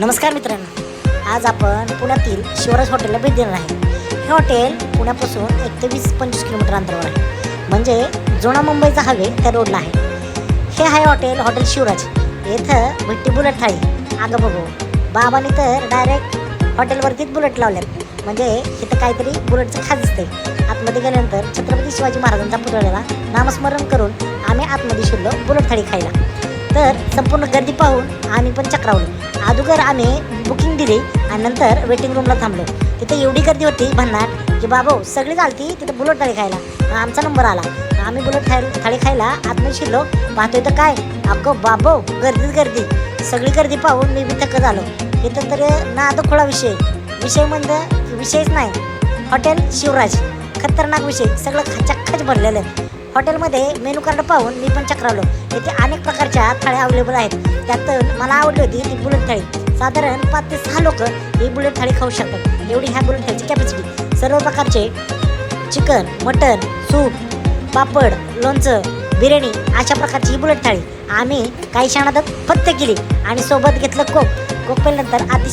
नमस्कार मित्रांनो. आज आपण पुण्यातील शिवराज हॉटेलला भेट देणार आहे. हे हॉटेल पुण्यापासून एक ते वीस पंचवीस किलोमीटर अंतरावर आहे. म्हणजे जुना मुंबईचा हवे त्या रोडला आहे. हे आहे हॉटेल हॉटेल शिवराज. इथं भेटते बुलेट थाळी. अगं बघू. बाबांनी तर डायरेक्ट हॉटेलवरतीच बुलेट लावल्यात. म्हणजे इथं काहीतरी बुलेटचं खास दिसते आतमध्ये गेल्यानंतर छत्रपती शिवाजी महाराजांचा पुतळ्याला नामस्मरण करून आम्ही आतमध्ये शिरलो बुलेट थाळी खायला. तर संपूर्ण गर्दी पाहून आम्ही पण चक्रावलो. अगोदर आम्ही बुकिंग दिली आणि नंतर वेटिंग रूमला थांबलो. तिथे एवढी गर्दी होती भन्नाट की बाबा सगळी चालती तिथे बुलेट थाळी खायला. आमचा नंबर आला. आम्ही बुलेट थाळी थाळी खायला आतमध्ये शिरलो. पाहतोय तर काय? अगो बाबो गर्दीच गर्दी. सगळी गर्दी पाहून मी बी थकत आलो इथं तर नाद खोळा विषय. विषय म्हणजे विषयच नाही. हॉटेल शिवराज. खतरनाक विषय. सगळं खचाखच भरलेलं आहे. हॉटेलमध्ये मेनू कार्ड पाहून मी पण चक्रावलो. येथे अनेक प्रकारच्या थाळ्या अवेलेबल आहेत. त्यात मला आवडली होती ती बुलेट थाळी. साधारण पाच ते सहा लोक ही बुलेट थाळी खाऊ शकतात. एवढी ह्या बुलेट थाळीची कॅपॅसिटी सर्व प्रकारचे चिकन मटन सूप पापड लोणचं बिर्याणी अशा प्रकारची ही बुलेट थाळी. आम्ही काही क्षणातच फत्त केली आणि सोबत घेतलं कोक. कोक पेल्यानंतर अतिशय